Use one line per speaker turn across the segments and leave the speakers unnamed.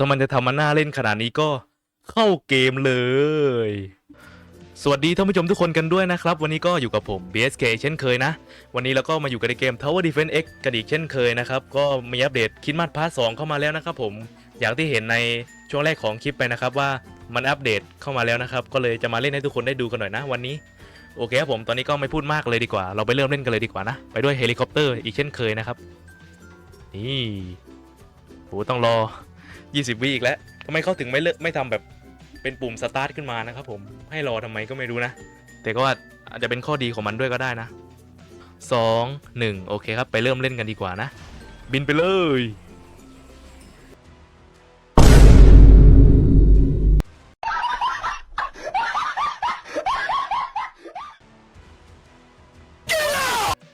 ถ้ามันจะทำมันน่าเล่นขนาดนี้ก็เข้าเกมเลย สวัสดีท่านผู้ชมทุกคนกันด้วยนะครับ วันนี้ก็อยู่กับผม BSK เช่นเคยนะ วันนี้เราก็มาอยู่กันในเกม Tower Defense X กันอีกเช่นเคยนะครับ ก็มีอัปเดตคิดมัดพาร์ท2เข้ามาแล้วนะครับผมอย่างที่เห็นในช่วงแรกของคลิปไปนะครับว่ามันอัปเดตเข้ามาแล้วนะครับ ก็เลยจะมาเล่นให้ทุกคนได้ดูกันหน่อยนะวันนี้โอเคครับผมตอนนี้ก็ไม่พูดมากเลยดีกว่า เราไปเริ่มเล่นกันเลยดีกว่านะ ไปด้วยเฮลิคอปเตอร์อีกเช่นเคยนะครับ นี่โหต้องรอ 20วิอีกแล้วทำไมเขาถึงไม่เลิกไม่ทำแบบเป็นปุ่มสตาร์ทขึ้นมานะครับผมให้รอทำไมก็ไม่รู้นะ แต่ก็อาจจะเป็นข้อดีของมันด้วยก็ได้นะ 2 1 โอเคครับ ไปเริ่มเล่นกันดีกว่านะ บินไปเลย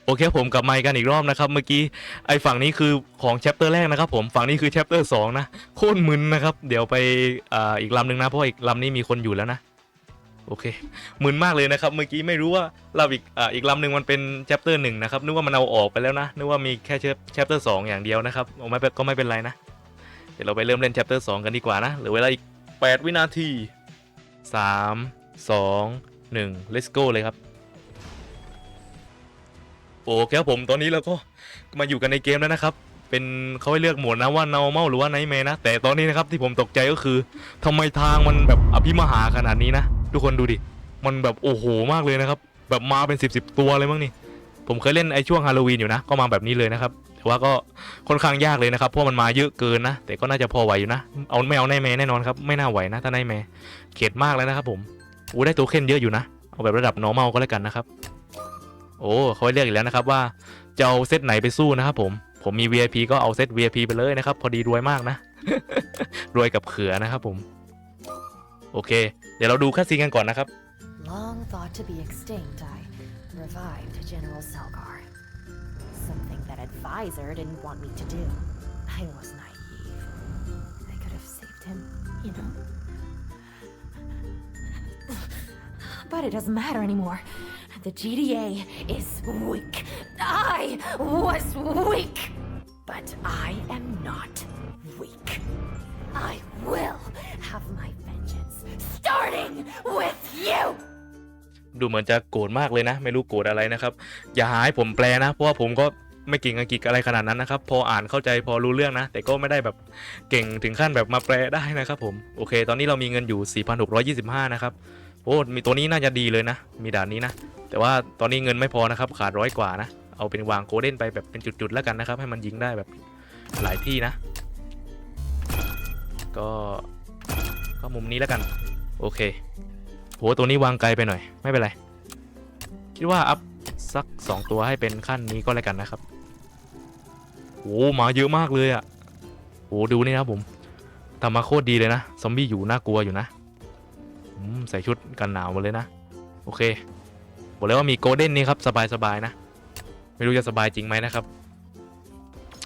โอเคผมกลับมาอีกกันอีกรอบนะครับเมื่อกี้ไอฝั่งนี้คือของแชปเตอร์แรกนะครับ ผมฝั่งนี้คือแชปเตอร์สองนะโคตรมึนนะครับ เดี๋ยวไปอ่าอีกลำหนึ่งนะเพราะอีกลำนี้มีคนอยู่แล้วนะโอเคมึนมากเลยนะครับ เมื่อกี้ไม่รู้ว่าเราอีกอ่าอีกลำหนึ่งมันเป็นแชปเตอร์หนึ่งนะครับนึกว่ามันเอาออกไปแล้วนะนึกว่ามีแค่แชปเตอร์สองอย่างเดียวนะครับไม่ก็ไม่เป็นไรนะ เดี๋ยวเราไปเริ่มเล่นแชปเตอร์สองกันดีกว่านะเหลือเวลาอีก8วินาที3 2 1 let's go เลยครับ โอเคครับผมตอนนี้เราก็มาอยู่กันในเกมแล้วนะครับ เป็นเขาให้เลือกโหมดนะว่า normal หรือว่า nightmare นะ แต่ตอนนี้นะครับที่ผมตกใจก็คือทำไมทางมันแบบอภิมหาขนาดนี้นะ ทุกคนดูดิ มันแบบโอ้โหมากเลยนะครับ แบบมาเป็น 10บสตัวเลยมั้งนี่ ผมเคยเล่นไอช่วงฮาโลวีนอยู่นะ ก็มาแบบนี้เลยนะครับ แต่ว่าก็ค่อนข้างยากเลยนะครับ เพราะมันมาเยอะเกินนะ แต่ก็น่าจะพอไหวอยู่นะ เอาไม่เอาไนแมแน่นอนครับ ไม่น่าไหวนะ ถ้าไนแมเข็ดมากแล้วนะครับผมอู้ได้ตัวเค้นเยอะอยู่นะ เอาแบบระดับ normal ก็แล้วกันนะครับ โอ้เขาเลือกอีกแล้วนะครับว่าจะเอาเซตไหนไปสู้นะครับผมผมมี VIP ก็เอาเซต VIP ไปเลยนะครับ พอดีรวยมากนะ รวยกับเขือนะครับผม โอเค เดี๋ยวเราดูคัดซีนกันก่อนนะครับ
Long thought to be extinct, I revived General Selgar. Something that Advisor didn't want me to do. I was naive. I could have saved him, you know. But it doesn't matter anymore. The GDA is weak. I was weak. But I am not weak. I will have my vengeance, starting with you!
ดูเหมือนจะโกรธมากเลยนะ ไม่รู้โกรธอะไรนะครับ อย่าหาให้ผมแปลนะ เพราะว่าผมก็ไม่เก่งอังกฤษอะไรขนาดนั้นนะครับ พออ่านเข้าใจพอรู้เรื่องนะ แต่ก็ไม่ได้แบบเก่งถึงขั้นแบบมาแปลได้นะครับผม โอเค ตอนนี้เรามีเงินอยู่ 4,625 นะครับ โอ้มีตัวนี้น่าจะดีเลยนะ มีด่านนี้นะ แต่ว่าตอนนี้เงินไม่พอนะครับ ขาดร้อยกว่านะ เอาเป็นวางโกลเด้นไปแบบเป็นจุดๆแล้วกันนะครับ ให้มันยิงได้แบบหลายที่นะ ก็ก็มุมนี้แล้วกัน โอเคโหตัวนี้วางไกลไปหน่อย ไม่เป็นไร คิดว่าอัพสัก 2 ตัวให้เป็นขั้นนี้ก็แล้วกันนะครับโหมาเยอะมากเลยอะ่ะโหดูนี่นะผมทำมาโคตรดีเลยนะ ซอมบี้อยู่น่ากลัวอยู่นะ ใส่ชุดกันหนาวหมดเลยนะ โอเค บอกเลยว่ามีโกลเด้นนี่ครับ สบายๆนะ ไม่รู้จะสบายจริงไหมนะครับ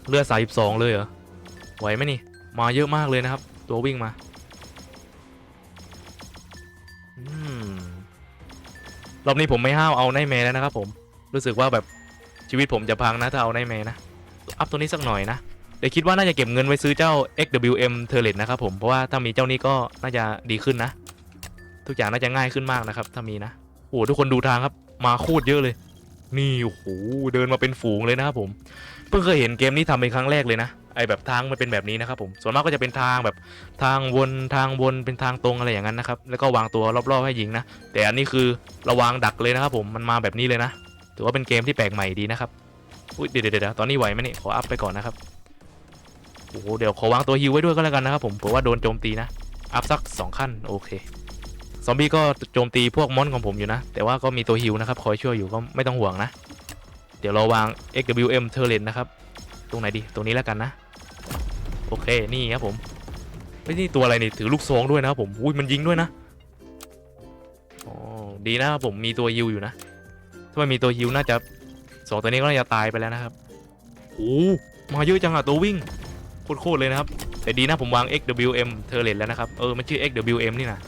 เลือดสายสองเลยเหรอ ไหวไหมนี่ มาเยอะมากเลยนะครับ ตัววิ่งมาอรอบนี้ผมไม่ห้าวเอาไนแมร์แล้วนะครับผมรู้สึกว่าแบบชีวิตผมจะพังนะถ้าเอาไนแมร์นะอัพตัวนี้สักหน่อยนะเดี๋ยวคิดว่าน่าจะเก็บเงินไว้ซื้อเจ้า XWM t u r r e t นะครับผมเพราะว่าถ้ามีเจ้านี้ก็น่าจะดีขึ้นนะ ทุกอย่างน่าจะง่ายขึ้นมากนะครับ ถ้ามีนะโอ้ทุกคนดูทางครับ มาโคตรเยอะเลย นี่โอ้โหเดินมาเป็นฝูงเลยนะครับผม เพิ่งเคยเห็นเกมนี้ทำเป็นครั้งแรกเลยนะไอแบบทางมันเป็นแบบนี้นะครับผมส่วนมากก็จะเป็นทางแบบทางวนทางวนเป็นทางตรงอะไรอย่างนั้นนะครับ แล้วก็วางตัวรอบๆให้ยิงนะแต่อันนี้คือราวางดักเลยนะครับผมมันมาแบบนี้เลยนะถือว่าเป็นเกมที่แปลกใหม่ดีนะครับอุ้ยเดี๋ยวเดี๋ยวเดี๋ยวตอนนี้ไหวไหมนี่ขออัพไปก่อนนะครับโอ้โหเดี๋ยวขอวางตัวฮิวไว้ด้วยก็แล้วกันนะครับผมเผื่อว่าโดนโจมตีนะอัพสักสองขั้นโอเค ซอมบี้ก็โจมตีพวกมอนของผมอยู่นะ แต่ว่าก็มีตัวฮิวนะครับ คอยช่วยอยู่ก็ไม่ต้องห่วงนะ เดี๋ยวเราวาง XWM t u r r e t นะครับ ตรงไหนดี ตรงนี้แล้วกันนะ โอเค นี่ครับผมเฮ้นี่ตัวอะไรนี่ถือลูกซองด้วยนะครับผมอุ้ยมันยิงด้วยนะอ๋อดีนะครับผมมีตัวฮิวอยู่นะ ถ้าไม่มีตัวฮิวน่าจะสองตัวนี้ก็น่าจะตายไปแล้วนะครับโอ้มาเยอะจังอะตัววิ่งโคตรๆเลยนะครับ แต่ดีนะผมวาง XWM t u r r e t แล้วนะครับ เออมันชื่อ XWM นี่นะ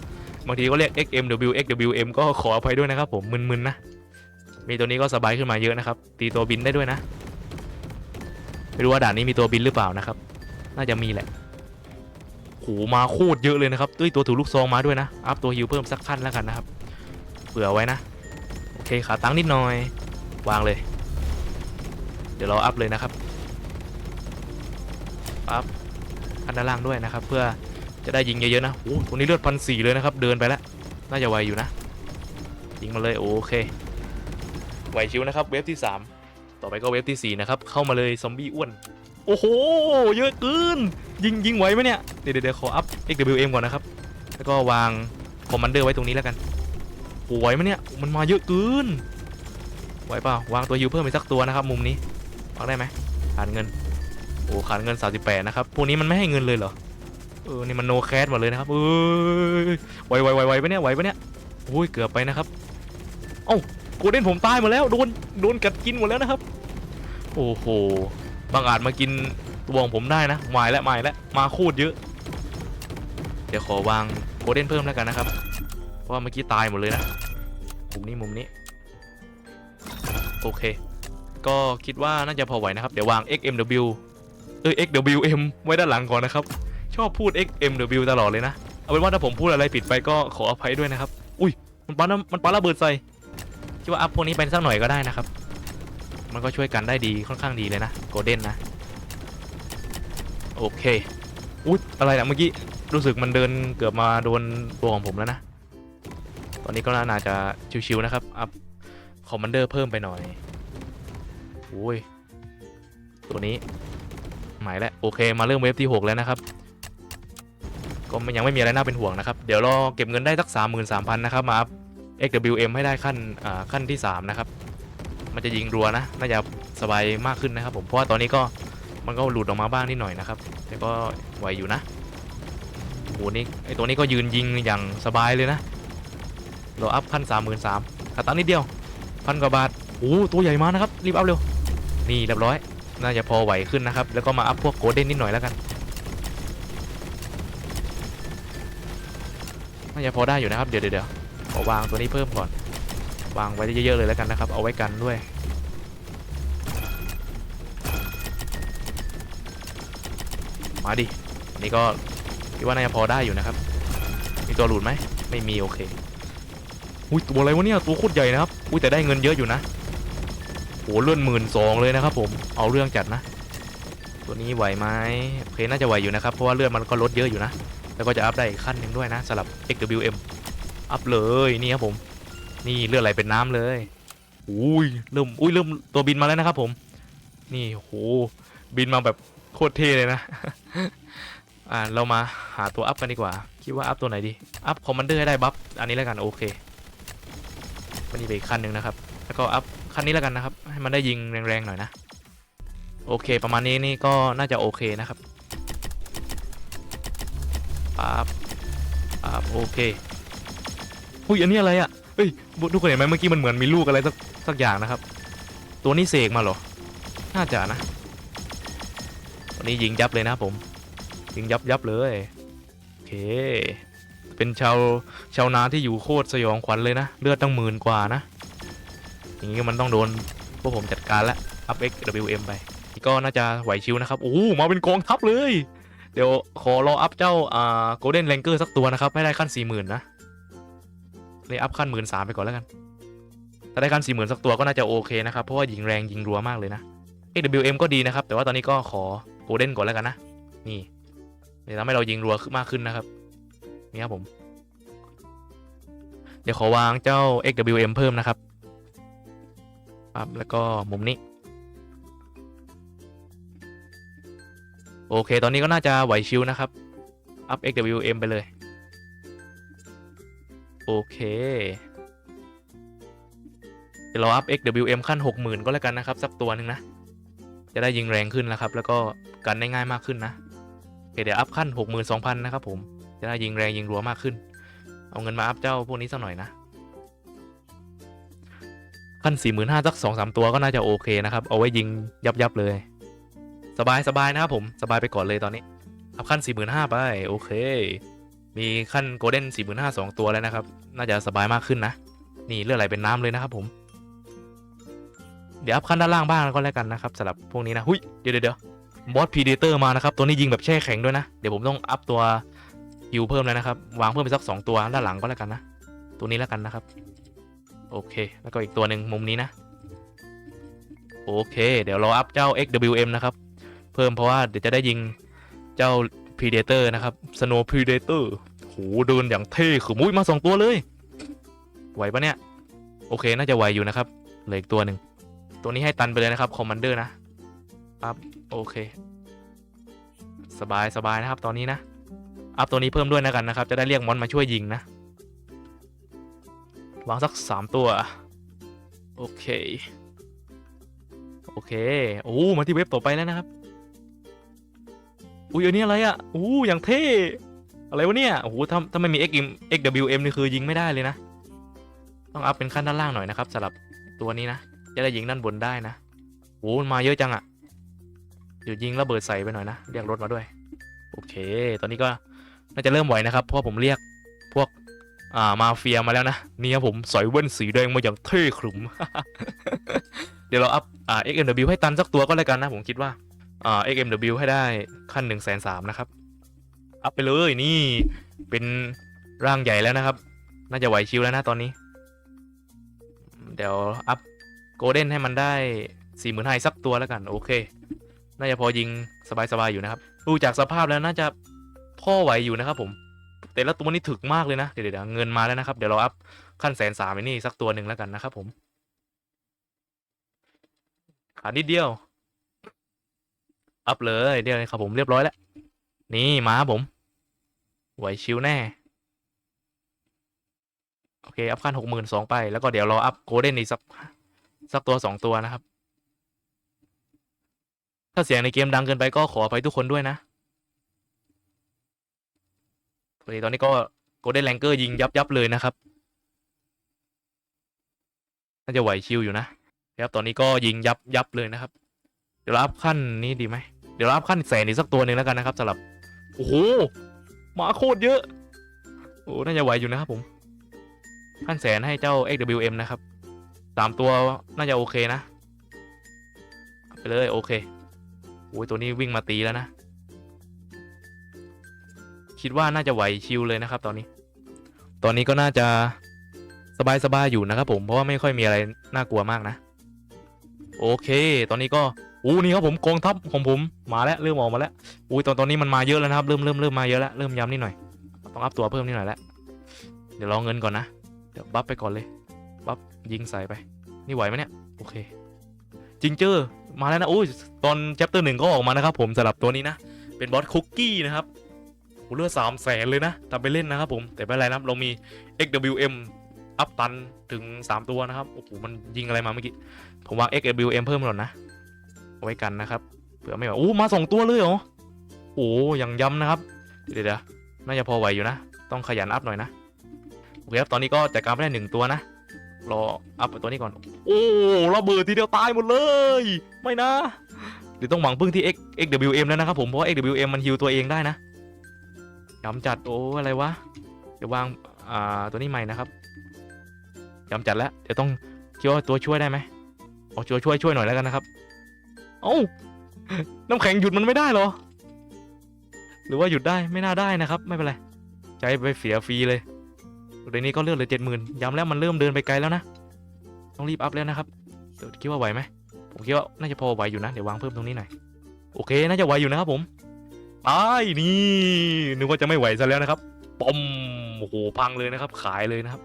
บางทีก็เรียก XMW XWM ก็ขออภัยด้วยนะครับผมมึนๆนะ มีตัวนี้ก็สบายขึ้นมาเยอะนะครับ ตีตัวบินได้ด้วยนะ ไม่รู้ว่าด่านนี้มีตัวบินหรือเปล่านะครับ น่าจะมีแหละโหมาโคตรเยอะเลยนะครับด้วยตัวถือลูกซองมาด้วยนะ อัพตัวฮิวเพิ่มสักขั้นแล้วกันนะครับ เผื่อไว้นะ โอเคขาตั้งนิดหน่อย วางเลย เดี๋ยวเราอัพเลยนะครับ อัพขั้นด้านล่างด้วยนะครับ เพื่อ จะได้ยิงเยอะๆนะโอ้ตัวนี้เลือดพันสี่เลยนะครับ เดินไปแล้ว น่าจะไวอยู่นะ ยิงมาเลยโอเค ไหวชิวนะครับ เวฟที่ 3 ต่อไปก็เวฟที่ 4 นะครับ เข้ามาเลยซอมบี้อ้วน โอ้โห เยอะเกิน ยิงยิงไหวไหมเนี่ย เดี๋ยวเดี๋ยวขออัพ XWM ก่อนนะครับ แล้วก็วางคอมมานเดอร์ไว้ตรงนี้แล้วกันโอ้ไหวไหมเนี่ย มันมาเยอะเกิน ไหวเปล่าวางตัวฮิวเพิ่มไปสักตัวนะครับ มุมนี้วางได้ไหมขาดเงิน โอ้ขาดเงิน 38 นะครับ พวกนี้มันไม่ให้เงินเลยเหรอ เออนี่มันโนแคสหมดเลยนะครับเอ้ยไหวไหวไหวไหวปเนี่ยไหวปเนี่ยโอ้ยเกือบไปนะครับเอ้าโกเด้นผมตายหมดแล้วโดนโดนกัดกินหมดแล้วนะครับ โอ้โหบางอาจมากินตัวของผมได้นะหมายและหมายและมาโคตรเยอะ เดี๋ยวขอวางโกเด้นเพิ่มแล้วกันนะครับ เพราะว่าเมื่อกี้ตายหมดเลยนะมุมนี้มุมนี้ โอเค ก็คิดว่าน่าจะพอไหวนะครับ เดี๋ยววาง XMW เอ้ย XWM ไว้ด้านหลังก่อนนะครับ ชอบพูด XMW ตลอดเลยนะ เอาเป็นว่าถ้าผมพูดอะไรผิดไปก็ขออภัยด้วยนะครับ อุ้ย มันปาน้ำมันปาระเบิดใส่คิดว่าอัพพวกนี้ไปสักหน่อยก็ได้นะครับ มันก็ช่วยกันได้ดีค่อนข้างดีเลยนะโกลเด้นนะ โอเค อุ๊ยอะไรนะเมื่อกี้ รู้สึกมันเดินเกือบมาโดนตัวของผมแล้วนะ ตอนนี้ก็น่าจะชิวๆนะครับ อัพคอมมานเดอร์เพิ่มไปหน่อยโอ้ย ตัวนี้หมายแล้วโอเค มาเริ่มเวฟที่ 6 แล้วนะครับ ก็ยังไม่มีอะไรน่าเป็นห่วงนะครับ เดี๋ยวรอเก็บเงินได้สัก 33,000 นะครับ มาอัพ XWM ให้ได้ขั้นขั้นที่ 3 นะครับ มันจะยิงรัวนะ น่าจะสบายมากขึ้นนะครับผม เพราะว่าตอนนี้ก็มันก็หลุดออกมาบ้างนิดหน่อยนะครับ แต่ก็ไหวอยู่นะโอ้โหนี่ไอตัวนี้ก็ยืนยิงอย่างสบายเลยนะ เราอัพขั้น33,000ขาตั้งนิดเดียว พันกว่าบาท โอ้ตัวใหญ่มากนะครับ รีบอัพเร็ว นี่เรียบร้อย น่าจะพอไหวขึ้นนะครับ แล้วก็มาอัพพวกโกลเด้นนิดหน่อยแล้วกันาจะพอได้อยู่นะครับ เดี๋ยวเดี๋ยวขอวางตัวนี้เพิ่มก่อน วางไว้เยอะๆเลยแล้วกันนะครับ เอาไว้กันด้วย มาดิอันนี้ก็คิดว่าน่าจะพอได้อยู่นะครับ มีตัวหลุดไหม ไม่มีโอเค อุ้ยตัวอะไรวะเนี่ย ตัวโคตรใหญ่นะครับ อุ้ยแต่ได้เงินเยอะอยู่นะโหเลื่อนหมื่นสองเลยนะครับผม เอาเรื่องจัดนะ ตัวนี้ไหวไหมโอเคน่าจะไหวอยู่นะครับ เพราะว่าเลือดมันก็ลดเยอะอยู่นะ แล้วก็จะอัพได้อีกขั้นหนึ่งด้วยนะสำหรับ XWM อัพเลยนี่ครับผม นี่เลือดไหลเป็นน้ำเลยอุ้ยเริ่มอุ้ยเริ่มตัวบินมาแล้วนะครับผม นี่โหบินมาแบบโคตรเท่เลยนะอ่าเรามาหาตัวอัพกันดีกว่า คิดว่าอัพตัวไหนดีอัพคอมมานเดอร์ให้ได้บัฟอันนี้แล้วกันโอเคมันนี่ไปอีกขั้นหนึ่งนะครับ แล้วก็อัพขั้นนี้แล้วกันนะครับ ให้มันได้ยิงแรงๆหน่อยนะ โอเค ประมาณนี้นี่ก็น่าจะโอเคนะครับ ปั๊บปั๊บโอเคอุ้ยอันนี้อะไรอะเฮ้ยทุกคนเห็นไหมเมื่อกี้มันเหมือนมีลูกอะไรสักสักอย่างนะครับ ตัวนี้เสกมาเหรอ น่าจะนะวันนี้ยิงยับเลยนะผม ยิงยับยับเลยโอเค เป็นชาวชาวนาที่อยู่โคตรสยองขวัญเลยนะ เลือดตั้งหมื่นกว่านะ อย่างนี้มันต้องโดนพวกผมจัดการแล้วอัพ XWM ไปก็น่าจะไหวชิวนะครับ โอ้มาเป็นกองทัพเลย เดี๋ยวขอรออัพเจ้าอ่า Golden Ranger สักตัวนะครับ ให้ได้ขั้น40,000นนะเลยอัพขั้นหมื่นสามไปก่อนแล้วกัน ถ้าได้ขั้นสี่หมื่นสักตัวก็น่าจะโอเคนะครับ เพราะว่ายิงแรงยิงรัวมากเลยนะ AWM ก็ดีนะครับ แต่ว่าตอนนี้ก็ขอโกลเด้นก่อนแล้วกันนะ นี่จะทำให้เรายิงรัวขึ้นมากขึ้นนะครับ นี่ครับผม เดี๋ยวขอวางเจ้า XWM เพิ่มนะครับปั๊บแล้วก็มุมนี้ โอเค ตอนนี้ก็น่าจะไหวชิวนะครับ อัพ XWM ไปเลย โอเค เดี๋ยวเราอัพ XWM ขั้น 60,000 ก็แล้วกันนะครับ สักตัวหนึ่งนะ จะได้ยิงแรงขึ้นแล้วครับ แล้วก็กันได้ง่ายมากขึ้นนะ โอเค เดี๋ยวอัพขั้น 62,000 นะครับผม จะได้ยิงแรงยิงรัวมากขึ้น เอาเงินมาอัพเจ้าพวกนี้สักหน่อยนะ ขั้น 45,000สัก2-3 ตัวก็น่าจะโอเคนะครับ เอาไว้ยิงยับๆเลย สบายสบายนะครับผมสบายไปก่อนเลยตอนนี้อัพขั้น 45,000ไปโอเค มีขั้นโกลเด้นสี่หมื่นห้าสองตัวแล้วนะครับ น่าจะสบายมากขึ้นนะ นี่เลือดไหลเป็นน้ำเลยนะครับผม เดี๋ยวอัพขั้นด้านล่างบ้างแล้วก็แล้วกันนะครับสำหรับพวกนี้นะหุยเดี๋ยวเดี๋ยวเดี๋ยวบอสพีเดเตอร์มานะครับ ตัวนี้ยิงแบบแช่แข็งด้วยนะ เดี๋ยวผมต้องอัพตัวฮิวเพิ่มแล้วนะครับ วางเพิ่มไปสักสองตัวด้านหลังก็แล้วกันนะ ตัวนี้แล้วกันนะครับ โอเค แล้วก็อีกตัวหนึ่งมุมนี้นะ โอเค เดี๋ยวเราอัพเจ้า XWM นะครับ เพิ่มเพราะว่าเดี๋ยวจะได้ยิงเจ้า Predator นะครับ Snow Predator โหเดินอย่างเท่คือมุ้ยมาสองตัวเลย ไหวปะเนี่ย โอเคน่าจะไหวอยู่นะครับเหลืออีกตัวหนึ่งตัวนี้ให้ตันไปเลยนะครับ Commander นะอัพโอเค สบายสบายนะครับ ตอนนี้นะ อัพตัวนี้เพิ่มด้วยนะกันนะครับ จะได้เรียกมอนมาช่วยยิงนะวางสักสามตัว โอเค โอเค โอ้ มาที่เว็บต่อไปแล้วนะครับ อุ้ยอันนี้อะไรอะอู้อย่างเท่อะไรวะเนี่ยโอ้โหถ้าถ้าไม่มี XM XWM นี่คือยิงไม่ได้เลยนะ ต้องอัพเป็นขั้นด้านล่างหน่อยนะครับสำหรับตัวนี้นะจะได้ยิงด้านบนได้นะโอ้มันมาเยอะจังอะเดี๋ยวยิงระเบิดใส่ไปหน่อยนะเรียกรถมาด้วย โอเค ตอนนี้ก็น่าจะเริ่มไหวนะครับเพราะผมเรียกพวกอ่ามาเฟียมาแล้วนะนี่ครับผมใส่แว่นสีแดงมาอย่างเท่ขรึมเดี๋ยวเราอัพอ่า XMW ให้ตันสักตัวก็แล้วกันนะผมคิดว่า อ่า XMW ให้ได้ขั้น1นึ่งแสนสามนะครับ อัพไปเลยนี่เป็นร่างใหญ่แล้วนะครับ น่าจะไหวชิวแล้วนะตอนนี้ เดี๋ยวอัพโกลเด้นให้มันได้สี่หมื่นห้าสักตัวแล้วกัน โอเค น่าจะพอยิงสบายๆอยู่นะครับดูจากสภาพแล้วน่าจะพ่อไหวอยู่นะครับผม แต่ละตัวนี้ถึกมากเลยนะ เดี๋ยวเดี๋ยวเงินมาแล้วนะครับ เดี๋ยวเราอัพขั้นแสนสามไอ้นี่สักตัวหนึ่งแล้วกันนะครับผมขาดนิดเดียว อัพเลยเดี๋ยวเลยครับผมเรียบร้อยแล้ว นี่มาครับผมไหวชิวแน่ โอเค อัพขั้นหกหมื่นสองไป แล้วก็เดี๋ยวรออัพโกลเด้นอีกสักสักตัวสองตัวนะครับ ถ้าเสียงในเกมดังเกินไปก็ขออภัยทุกคนด้วยนะโอเคตอนนี้ก็โกลเด้นแลงเกอร์ยิงยับยับเลยนะครับ น่าจะไหวชิวอยู่นะครับ ตอนนี้ก็ยิงยับยับเลยนะครับ เดี๋ยวเราอัพขั้นนี้ดีไหม ดี๋ยวเราอัพขั้นแสนอีกสักตัวหนึ่งแล้วกันนะครับสำหรับโอ้โหหมาโคตรเยอะโอ้น่าจะไหวอยู่นะครับผมขั้นแสนให้เจ้า XWM นะครับสามตัวน่าจะโอเคนะ ไปเลยโอเคโอ้ยตัวนี้วิ่งมาตีแล้วนะ คิดว่าน่าจะไหวชิลเลยนะครับ ตอนนี้ ตอนนี้ก็น่าจะสบายๆอยู่นะครับผมเพราะว่าไม่ค่อยมีอะไรน่ากลัวมากนะ โอเค ตอนนี้ก็ อู้นี่ครับผมกองทัพของผมมาแล้วเริ่มออกมาแล้วอุ้ตอนตอนนี้มันมาเยอะแล้วนะครับเริ่มเริ่มเริ่มมาเยอะแล้วเริ่มย้ำนิดหน่อยต้องอัพตัวเพิ่มนิดหน่อยแล้วเดี๋ยวรอเงินก่อนนะเดี๋ยวบัฟไปก่อนเลยบัฟยิงใส่ไป นี่ไหวไหมเนี่ยโอเคจิงเจอร์มาแล้วนะโอ้ตอนแชปเตอร์หนึ่งก็ออกมานะครับผมสำหรับตัวนี้นะเป็นบอสคุกกี้นะครับโอ้เลือดสามแสนเลยนะทำไปเล่นนะครับผมแต่ไม่เป็นไรนะครับเรามี XWM อัพตันถึง 3 ตัวนะครับ โอ้โห มันยิงอะไรมาเมื่อกี้ ผมวาง XWM เพิ่มก่อนนะ ไว้กันนะครับเผื่อไม่ไหวโอ้มาสองตัวเลยเหรอโอ้ยังย้ำนะครับเดี๋ยวเดี๋ยวน่าจะพอไหวอยู่นะ ต้องขยันอัพหน่อยนะโอเคครับตอนนี้ก็จัดการไปได้หนึ่งตัวนะรออัพตัวนี้ก่อน โอ้ระเบิดทีเดียวตายหมดเลย ไม่นะ เดี๋ยวต้องหวังพึ่งที่ X XWM แล้วนะครับผมเพราะว่า XWM มันฮิวตัวเองได้นะย้ำจัดโอ้อะไรวะเดี๋ยววางอ่าตัวนี้ใหม่นะครับย้ำจัดแล้วเดี๋ยวต้องคิดว่าตัวช่วยได้ไหมเอาช่วช่วยช่วยหน่อยแล้วกันนะครับ เอ้าน้ำแข็งหยุดมันไม่ได้เหรอ หรือว่าหยุดได้ไม่น่าได้นะครับ ไม่เป็นไรใจไปเสียฟรีเลยเดี๋ยวนี้ก็เลือดเลยเจ็ดหมื่นย้ำแล้วมันเริ่มเดินไปไกลแล้วนะต้องรีบอัพแล้วนะครับเดี๋ยวคิดว่าไหวไหมผมคิดว่าน่าจะพอไหวอยู่นะเดี๋ยววางเพิ่มตรงนี้หน่อยโอเคน่าจะไหวอยู่นะครับผมตายนี่นึกว่าจะไม่ไหวซะแล้วนะครับปอมโอ้โหพังเลยนะครับ ขายเลยนะครับ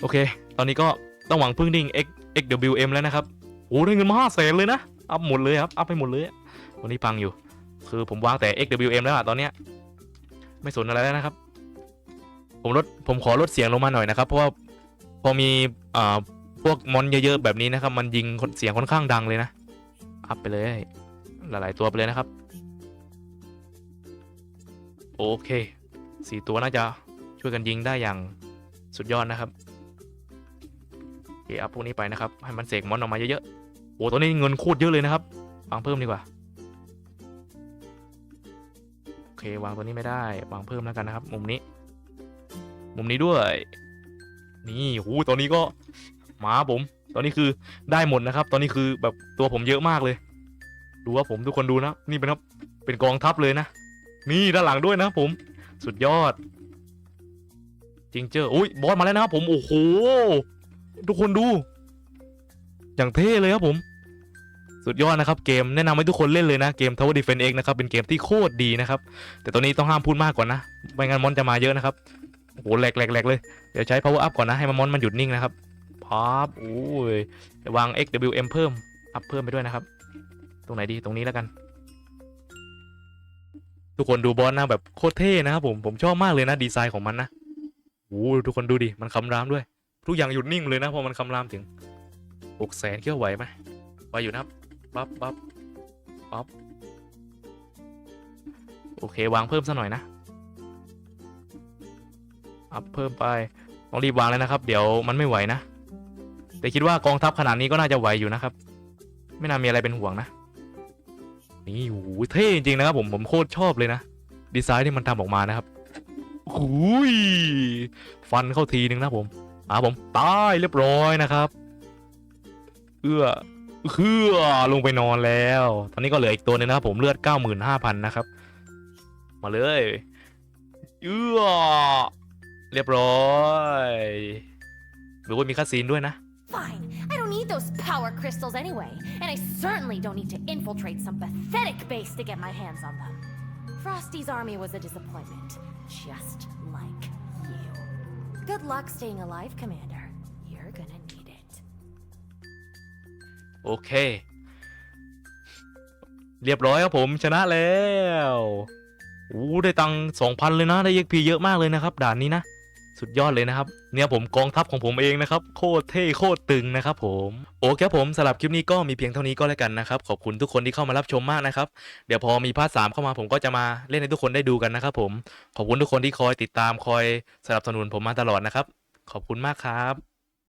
โอเค ตอนนี้ก็ต้องหวังพึ่งดิ่ง X XWM แล้วนะครับ โอ้ได้เงินมาห้าแสนเลยนะ อัพหมดเลยครับ อัพไปหมดเลยวันนี้พังอยู่ คือผมวางแต่ XWM แล้วอะตอนเนี้ย ไม่สนอะไรแล้วนะครับ ผมลด ผมขอลดเสียงลงมาหน่อยนะครับ เพราะว่าพอมีอ่าพวกมอนเยอะๆแบบนี้นะครับ มันยิงเสียงค่อนข้างดังเลยนะ อัพไปเลย หลายๆตัวไปเลยนะครับ โอเค สี่ตัวน่าจะช่วยกันยิงได้อย่างสุดยอดนะครับโอเอัพพวกนี้ไปนะครับ ให้มันเสกมอนออกมาเยอะๆ อ้ตัวนี้เงินโคตรเยอะเลยนะครับวางเพิ่มดีกว่าโอเควางตัวนี้ไม่ได้วางเพิ่มแล้วกันนะครับ มุมนี้ มุมนี้ด้วย นี่โหตอนนี้ก็มาผม ตอนนี้คือได้หมดนะครับ ตอนนี้คือแบบตัวผมเยอะมากเลย ดูว่าผมทุกคนดูนะนี่เป็นครับเป็นกองทัพเลยนะนี่ด้านหลังด้วยนะผม สุดยอดจิงเจอร์อุ้ยบอสมาแล้วนะครับผมโอ้โหทุกคนดู อย่างเท่เลยครับผม สุดยอดนะครับเกมแนะนำให้ทุกคนเล่นเลยนะเกม Tower Defense X นะครับเป็นเกมที่โคตรดีนะครับ แต่ตัวนี้ต้องห้ามพูดมากก่อนนะไม่งั้นมอนจะมาเยอะนะครับโอ้โหแหลกแหลกแหลกเลยเดี๋ยวใช้ power up ก่อนนะให้มันมอนมันหยุดนิ่งนะครับพับโอ้ยเดี๋ยววาง XWM เพิ่มอัพเพิ่มไปด้วยนะครับ ตรงไหนดีตรงนี้แล้วกัน ทุกคนดูบอสนะแบบโคตรเท่นะครับผมผมชอบมากเลยนะดีไซน์ของมันนะโอ้ทุกคนดูดิมันคำรามด้วย ทุกอย่างหยุดนิ่งเลยนะพอมันคำรามถึงหกแสนเกี่ยวไหวไหมไหวอยู่นะครับ ปั๊บปั๊บปั๊บโอเควางเพิ่มซะหน่อยนะอัพเพิ่มไปต้องรีบวางเลยนะครับ เดี๋ยวมันไม่ไหวนะ แต่คิดว่ากองทัพขนาดนี้ก็น่าจะไหวอยู่นะครับ ไม่น่ามีอะไรเป็นห่วงนะ นี่โอ้โหเท่จริงๆนะครับผมผมโคตรชอบเลยนะ ดีไซน์ที่มันทำออกมานะครับหุยฟันเข้าทีนึงนะผมอ่าผมตายเรียบร้อยนะครับ เอื้อ เอื้อลงไปนอนแล้ว ตอนนี้ก็เหลืออีกตัวนึงนะครับผมเลือด95,000นะครับ มาเลยเอื้อเรียบร้อยหรือว่ามีคาซีนด้วยนะ
Fine. I don't need those power crystals anyway, and I certainly don't need to infiltrate some pathetic base to get my hands on them. Frosty's army was a disappointment, just like you. Good luck staying alive, Commander.
โอเค เรียบร้อยครับผมชนะแล้วโอ้ได้ตังสองพันเลยนะ ได้เอ็กพีเยอะมากเลยนะครับด่านนี้นะสุดยอดเลยนะครับ เนี่ยผมกองทัพของผมเองนะครับ โคตรเท่โคตรตึงนะครับผมโอเคผมสำหรับคลิปนี้ก็มีเพียงเท่านี้ก็แล้วกันนะครับ ขอบคุณทุกคนที่เข้ามารับชมมากนะครับ เดี๋ยวพอมีพาร์ทสามเข้ามาผมก็จะมาเล่นให้ทุกคนได้ดูกันนะครับผมขอบคุณทุกคนที่คอยติดตามคอยสนับสนุนผมมาตลอดนะครับ ขอบคุณมากครับ